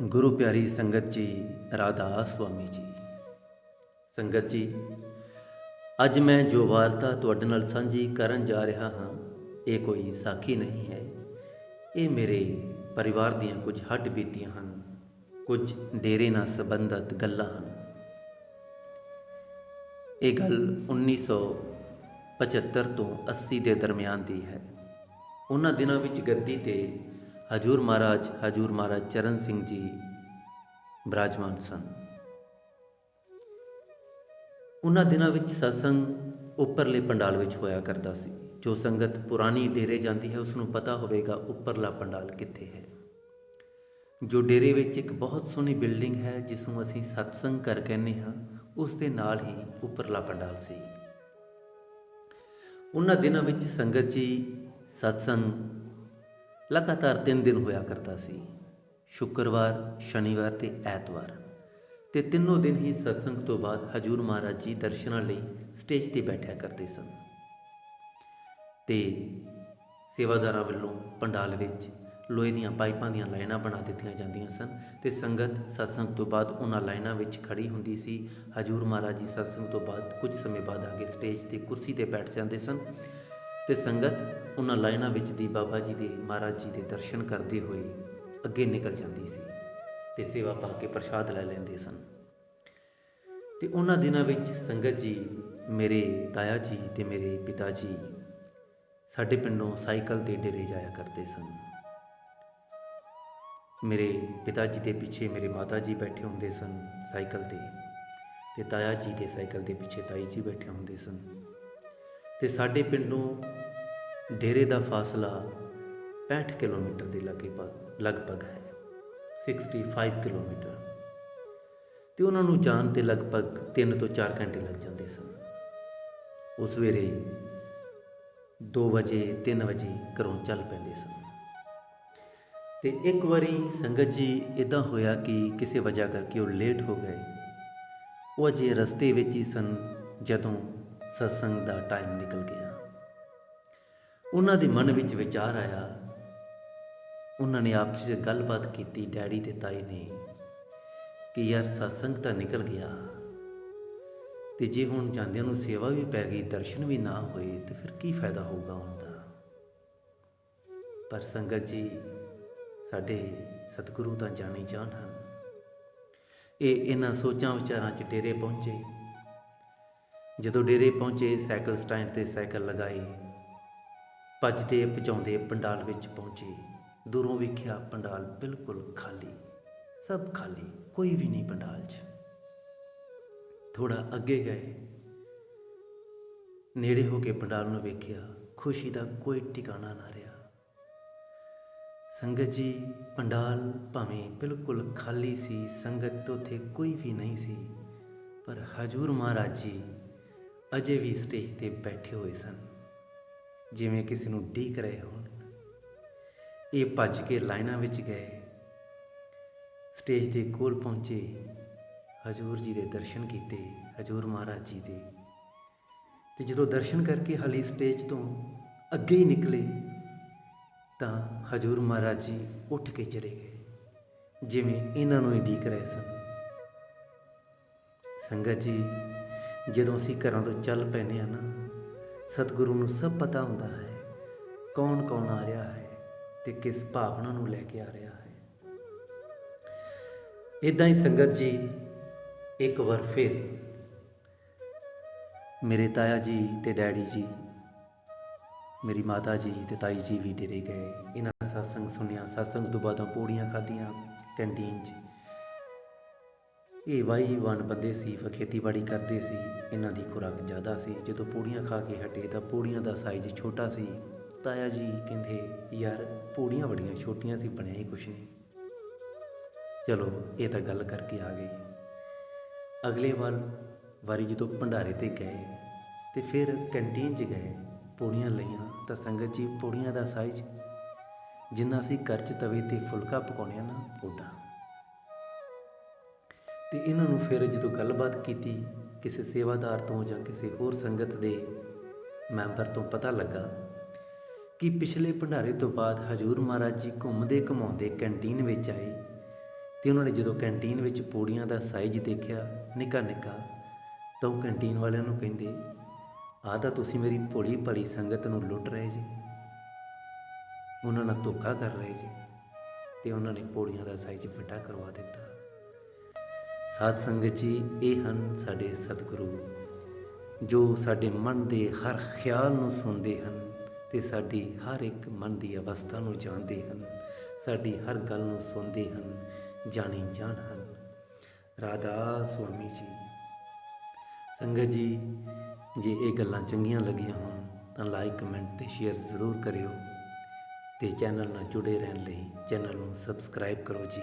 ਗੁਰੂ ਪਿਆਰੀ ਸੰਗਤ ਜੀ, ਰਾਧਾ ਸੁਆਮੀ ਜੀ। ਸੰਗਤ ਜੀ, ਅੱਜ ਮੈਂ ਜੋ ਵਾਰਤਾ ਤੁਹਾਡੇ ਨਾਲ ਸਾਂਝੀ ਕਰਨ ਜਾ ਰਿਹਾ ਹਾਂ, ਇਹ ਕੋਈ ਸਾਖੀ ਨਹੀਂ ਹੈ। ਇਹ ਮੇਰੇ ਪਰਿਵਾਰ ਦੀਆਂ ਕੁਝ ਹੱਡ ਬੀਤੀਆਂ ਹਨ, ਕੁਝ ਡੇਰੇ ਨਾਲ ਸੰਬੰਧਿਤ ਗੱਲਾਂ ਹਨ। ਇਹ ਗੱਲ 1975 ਤੋਂ 80 ਦੇ ਦਰਮਿਆਨ ਦੀ ਹੈ। ਉਹਨਾਂ ਦਿਨਾਂ ਵਿੱਚ ਗੱਦੀ ਤੇ ਹਜੂਰ ਮਹਾਰਾਜ ਹਜੂਰ ਮਹਾਰਾਜ ਚਰਨ ਸਿੰਘ ਜੀ, ਬਰਾਜਮਾਨ ਸਨ। ਉਹਨਾਂ ਦਿਨਾਂ ਵਿੱਚ ਸਤਸੰਗ ਉੱਪਰਲੇ ਪੰਡਾਲ ਵਿੱਚ ਹੋਇਆ ਕਰਦਾ ਸੀ। ਜੋ ਸੰਗਤ ਪੁਰਾਣੀ ਡੇਰੇ ਜਾਂਦੀ ਹੈ ਉਸ ਨੂੰ ਪਤਾ ਹੋਵੇਗਾ ਉੱਪਰਲਾ ਪੰਡਾਲ ਕਿੱਥੇ ਹੈ। ਜੋ ਡੇਰੇ ਵਿੱਚ ਇੱਕ ਬਹੁਤ ਸੋਹਣੀ ਬਿਲਡਿੰਗ ਹੈ, ਜਿਸ ਨੂੰ ਅਸੀਂ ਸਤਸੰਗ ਘਰ ਕਹਿੰਦੇ ਹਾਂ, ਉਸ ਦੇ ਨਾਲ ਹੀ ਉੱਪਰਲਾ ਪੰਡਾਲ ਸੀ। ਉਹਨਾਂ ਦਿਨਾਂ ਵਿੱਚ ਸੰਗਤ ਜੀ ਸਤਸੰਗ ਲਗਾਤਾਰ 3 ਦਿਨ ਹੋਇਆ ਕਰਦਾ ਸੀ, ਸ਼ੁੱਕਰਵਾਰ, ਸ਼ਨੀਵਾਰ ਤੇ ਐਤਵਾਰ। ਤੇ ਤਿੰਨੋਂ ਦਿਨ ਹੀ ਸਤਸੰਗ ਤੋਂ ਬਾਅਦ ਹਜੂਰ ਮਹਾਰਾਜ ਜੀ ਦਰਸ਼ਨਾਂ ਲਈ ਸਟੇਜ ਤੇ ਬੈਠਿਆ ਕਰਦੇ ਸਨ। ਤੇ ਸੇਵਾਦਾਰਾਂ ਵੱਲੋਂ ਪੰਡਾਲ ਵਿੱਚ ਲੋਹੇ ਦੀਆਂ ਪਾਈਪਾਂ ਦੀਆਂ ਲਾਈਨਾਂ ਬਣਾ ਦਿੱਤੀਆਂ ਜਾਂਦੀਆਂ ਸਨ ਤੇ ਸੰਗਤ ਸਤਸੰਗ ਤੋਂ ਬਾਅਦ ਉਹਨਾਂ ਲਾਈਨਾਂ ਵਿੱਚ ਖੜੀ ਹੁੰਦੀ ਸੀ। ਹਜੂਰ ਮਹਾਰਾਜ ਜੀ ਸਤਸੰਗ ਤੋਂ ਬਾਅਦ ਕੁਝ ਸਮੇਂ ਬਾਅਦ ਆ ਕੇ ਸਟੇਜ ਤੇ ਕੁਰਸੀ ਤੇ ਬੈਠ ਜਾਂਦੇ ਸਨ। ਤੇ ਸੰਗਤ ਉਹਨਾਂ ਲਾਈਨਾਂ ਵਿੱਚ ਦੀ ਬਾਬਾ ਜੀ ਦੇ, ਮਹਾਰਾਜ ਜੀ ਦੇ ਦਰਸ਼ਨ ਕਰਦੇ ਹੋਏ ਅੱਗੇ ਨਿਕਲ ਜਾਂਦੀ ਸੀ ਤੇ ਸੇਵਾ ਪਾ ਕੇ ਪ੍ਰਸ਼ਾਦ ਲੈ ਲੈਂਦੇ ਸਨ। ਤੇ ਉਹਨਾਂ ਦਿਨਾਂ ਵਿੱਚ ਸੰਗਤ ਜੀ, ਮੇਰੇ ਤਾਇਆ ਜੀ ਤੇ ਮੇਰੇ ਪਿਤਾ ਜੀ ਸਾਡੇ ਪਿੰਡੋਂ ਸਾਈਕਲ ਤੇ ਡੇਰੇ ਜਾਇਆ ਕਰਦੇ ਸਨ। ਮੇਰੇ ਪਿਤਾ ਜੀ ਦੇ ਪਿੱਛੇ ਮੇਰੇ ਮਾਤਾ ਜੀ ਬੈਠੇ ਹੁੰਦੇ ਸਨ ਸਾਈਕਲ ਤੇ ਤੇ ਤਾਇਆ ਜੀ ਦੇ ਸਾਈਕਲ ਦੇ ਪਿੱਛੇ ਤਾਈ ਜੀ ਬੈਠੇ ਹੁੰਦੇ ਸਨ। ਤੇ ਸਾਡੇ ਪਿੰਡੋਂ ਡੇਰੇ ਦਾ ਫਾਸਲਾ 65 ਕਿਲੋਮੀਟਰ ਦੇ ਲਾਗੇ ਲਗਭਗ ਹੈ। 65 ਕਿਲੋਮੀਟਰ। ਤੇ ਉਹਨਾਂ ਨੂੰ ਜਾਣ ਤੇ ਲਗਭਗ 3 ਤੋਂ 4 ਘੰਟੇ ਲੱਗ ਜਾਂਦੇ ਸਨ। ਉਸ ਵੇਲੇ 2 ਵਜੇ 3 ਵਜੇ ਘਰੋਂ ਚੱਲ ਪੈਂਦੇ ਸਨ। ਤੇ ਇੱਕ ਵਾਰੀ ਸੰਗਤ ਜੀ ਇਦਾਂ ਹੋਇਆ ਕਿ ਕਿਸੇ ਵਜ੍ਹਾ ਕਰਕੇ ਉਹ ਲੇਟ ਹੋ ਗਏ। ਉਹ ਅਜੇ ਰਸਤੇ ਵਿੱਚ ਹੀ ਸਨ ਜਦੋਂ ਸਤਸੰਗ ਦਾ ਟਾਈਮ ਨਿਕਲ ਗਿਆ। ਉਹਨਾਂ ਦੇ ਮਨ ਵਿੱਚ ਵਿਚਾਰ ਆਇਆ, ਉਹਨਾਂ ਨੇ ਆਪਸ ਵਿੱਚ ਗੱਲਬਾਤ ਕੀਤੀ, ਡੈਡੀ ਤੇ ਤਾਈ ਨੇ, ਕਿ ਯਾਰ ਸਤਸੰਗ ਤਾਂ ਨਿਕਲ ਗਿਆ। ਤੇ ਜੇ ਹੁਣ ਜਾਂਦਿਆਂ ਨੂੰ ਸੇਵਾ ਵੀ ਪੈ ਗਈ, ਦਰਸ਼ਨ ਵੀ ਨਾ ਹੋਏ, ਤੇ ਫਿਰ ਕੀ ਫਾਇਦਾ ਹੋਊਗਾ ਉਹਦਾ ਪਰ ਸੰਗਤ ਜੀ, ਸਾਡੇ ਸਤਿਗੁਰੂ ਤਾਂ ਜਾਣੀ ਜਾਣ ਹਨ। ਇਹ ਇਹਨਾਂ ਸੋਚਾਂ ਵਿਚਾਰਾਂ 'ਚ ਡੇਰੇ ਪਹੁੰਚੇ। ਜਦੋਂ ਡੇਰੇ ਪਹੁੰਚੇ, ਸਾਈਕਲ ਸਟੈਂਡ ਤੇ ਸਾਈਕਲ ਲਗਾਈ ਭੱਜਦੇ, ਭਜਾਉਂਦੇ ਪੰਡਾਲ ਵਿੱਚ ਪਹੁੰਚੇ। ਦੂਰੋਂ ਵੇਖਿਆ ਪੰਡਾਲ ਬਿਲਕੁਲ ਖਾਲੀ। ਸਭ ਖਾਲੀ, ਕੋਈ ਵੀ ਨਹੀਂ ਪੰਡਾਲ 'ਚ। ਥੋੜਾ ਅੱਗੇ ਗਏ। ਨੇੜੇ ਹੋ ਕੇ ਪੰਡਾਲ ਨੂੰ ਵੇਖਿਆ, ਖੁਸ਼ੀ ਦਾ ਕੋਈ ਟਿਕਾਣਾ ਨਾ ਰਿਹਾ। ਸੰਗਤ ਜੀ, ਪੰਡਾਲ ਭਾਵੇਂ ਬਿਲਕੁਲ ਖਾਲੀ ਸੀ, ਸੰਗਤ ਤੋਂ ਉੱਥੇ ਕੋਈ ਵੀ ਨਹੀਂ ਸੀ। ਪਰ ਹਜੂਰ ਮਹਾਰਾਜ ਜੀ ਅਜੇ ਵੀ ਸਟੇਜ ਤੇ ਬੈਠੇ ਹੋਏ ਸਨ। ਜਿਵੇਂ ਕਿਸੇ ਨੂੰ ਢੀਕ ਰਹੇ ਹੋਣ। ਇਹ ਭੱਜ ਕੇ ਲਾਈਨਾਂ ਵਿੱਚ ਗਏ। ਸਟੇਜ ਦੇ ਕੋਲ ਪਹੁੰਚੇ। ਹਜੂਰ ਜੀ ਦੇ ਦਰਸ਼ਨ ਕੀਤੇ। ਹਜੂਰ ਮਹਾਰਾਜ ਜੀ ਦੇ। ਤੇ ਜਦੋਂ ਦਰਸ਼ਨ ਕਰਕੇ ਹਲੀ ਸਟੇਜ ਤੋਂ ਅੱਗੇ ਹੀ ਨਿਕਲੇ, ਤਾਂ ਹਜੂਰ ਮਹਾਰਾਜ ਜੀ ਉੱਠ ਕੇ ਚਲੇ ਗਏ। ਜਿਵੇਂ ਇਹਨਾਂ ਨੂੰ ਹੀ ਢੀਕ ਰਹੇ ਸਨ। ਸੰਗਤ ਜੀ ਜਦੋਂ ਅਸੀਂ ਘਰਾਂ ਤੋਂ ਚੱਲ ਪੈਨੇ ਆ ਨਾ, ਸਤਿਗੁਰੂ ਨੂੰ ਸਭ ਪਤਾ ਹੁੰਦਾ ਹੈ ਕੌਣ ਕੌਣ ਆ ਰਿਹਾ ਹੈ ਤੇ ਕਿਸ ਭਾਵਨਾ ਨੂੰ ਲੈ ਕੇ ਆ ਰਿਹਾ ਹੈ। ਇਦਾਂ ਹੀ ਸੰਗਤ ਜੀ, ਇੱਕ ਵਾਰ ਫਿਰ ਮੇਰੇ ਤਾਇਆ ਜੀ ਤੇ ਡੈਡੀ ਜੀ, ਮੇਰੀ ਮਾਤਾ ਜੀ ਤੇ ਤਾਈ ਜੀ ਵੀ ਡੇਰੇ ਗਏ। ਇਹਨਾਂ ਦਾ satsang ਸੁਣਿਆ satsang ਤੋਂ ਬਾਅਦ ਪੌੜੀਆਂ ਖਾਧੀਆਂ, ਕੈਂਟੀਨ 'ਚ ਇਹ ਵਾਈ ਵਨ ਬੰਦੇ ਸੀ ਫ ਖੇਤੀਬਾੜੀ ਕਰਦੇ ਸੀ, ਇਹਨਾਂ ਦੀ ਖੁਰਾਕ ਜ਼ਿਆਦਾ ਸੀ। ਜਦੋਂ ਪੂੜੀਆਂ ਖਾ ਕੇ ਹਟੇ ਤਾਂ ਪੂੜੀਆਂ ਦਾ ਸਾਈਜ਼ ਛੋਟਾ ਸੀ। ਤਾਇਆ ਜੀ ਕਹਿੰਦੇ, ਯਾਰ, ਪੂੜੀਆਂ ਬੜੀਆਂ ਛੋਟੀਆਂ ਸੀ, ਬਣਿਆ ਹੀ ਕੁਛ ਨਹੀਂ। ਚਲੋ, ਇਹ ਤਾਂ ਗੱਲ ਕਰਕੇ ਆ ਗਈ। ਅਗਲੇ ਵਾਰ, ਵਾਰੀ ਜਦੋਂ ਭੰਡਾਰੇ ਤੇ ਗਏ ਤੇ ਫਿਰ ਕੈਂਟੀਨ 'ਚ ਗਏ, ਪੂੜੀਆਂ ਲਈਆਂ ਤਾਂ ਸੰਗਤ ਜੀ ਪੂੜੀਆਂ ਦਾ ਸਾਈਜ਼ ਜਿੰਨਾ ਅਸੀਂ ਘਰ 'ਚ ਤਵੇ ਤੇ ਫੁਲਕਾ ਪਕਾਉਂਦੇ ਆ ਨਾ ਓਡਾ ਤੇ ਇਹਨਾਂ ਨੂੰ ਫਿਰ ਜਦੋਂ ਗੱਲਬਾਤ ਕੀਤੀ ਕਿਸੇ ਸੇਵਾਦਾਰ ਤੋਂ ਜਾਂ ਕਿਸੇ ਹੋਰ ਸੰਗਤ ਦੇ ਮੈਂਬਰ ਤੋਂ ਪਤਾ ਲੱਗਾ ਕਿ ਪਿਛਲੇ ਭੰਡਾਰੇ ਤੋਂ ਬਾਅਦ ਹਜੂਰ ਮਹਾਰਾਜ ਜੀ ਘੁੰਮਦੇ ਘਮਾਉਂਦੇ ਕੈਂਟੀਨ ਵਿੱਚ ਆਏ ਤੇ ਉਹਨਾਂ ਨੇ ਜਦੋਂ ਕੈਂਟੀਨ ਵਿੱਚ ਪੌੜੀਆਂ ਦਾ ਸਾਈਜ਼ ਦੇਖਿਆ, ਨਿੱਕਾ ਨਿੱਕਾ, ਤਾਂ ਉਹ ਕੈਂਟੀਨ ਵਾਲਿਆਂ ਨੂੰ ਕਹਿੰਦੇ, ਆਹ ਤਾਂ ਤੁਸੀਂ ਮੇਰੀ ਭੋਲੀ ਭਲੀ ਸੰਗਤ ਨੂੰ ਲੁੱਟ ਰਹੇ ਜੀ। ਉਹਨਾਂ ਨਾਲ ਧੋਖਾ ਕਰ ਰਹੇ ਜੀ ਤੇ ਉਹਨਾਂ ਨੇ ਪੌੜੀਆਂ ਦਾ ਸਾਈਜ਼ ਵੱਡਾ ਕਰਵਾ ਦਿੱਤਾ। ਸਾਧ ਸੰਗਤ ਜੀ, ਇਹ ਹਨ ਸਾਡੇ ਸਤਿਗੁਰੂ, ਜੋ ਸਾਡੇ ਮਨ ਦੇ ਹਰ ਖਿਆਲ ਨੂੰ ਸੁਣਦੇ ਹਨ ਤੇ ਸਾਡੀ ਹਰ ਇੱਕ ਮਨ ਦੀ ਅਵਸਥਾ ਨੂੰ ਜਾਣਦੇ ਹਨ, ਸਾਡੀ ਹਰ ਗੱਲ ਨੂੰ ਸੁਣਦੇ ਹਨ, ਜਾਣੀ ਜਾਣ ਹਨ। ਰਾਧਾ ਸੁਆਮੀ ਜੀ, ਸੰਗਤ ਜੀ, ਜੇ ਇਹ ਗੱਲਾਂ ਚੰਗੀਆਂ ਲੱਗੀਆਂ ਹੋਣ ਤਾਂ ਲਾਈਕ ਕਮੈਂਟ ਤੇ ਸ਼ੇਅਰ ਜ਼ਰੂਰ ਕਰਿਓ ਤੇ ਚੈਨਲ ਨਾਲ ਜੁੜੇ ਰਹਿਣ ਲਈ ਚੈਨਲ ਨੂੰ ਸਬਸਕ੍ਰਾਈਬ ਕਰੋ ਜੀ।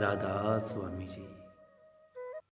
ਰਾਧਾ ਸੁਆਮੀ ਜੀ।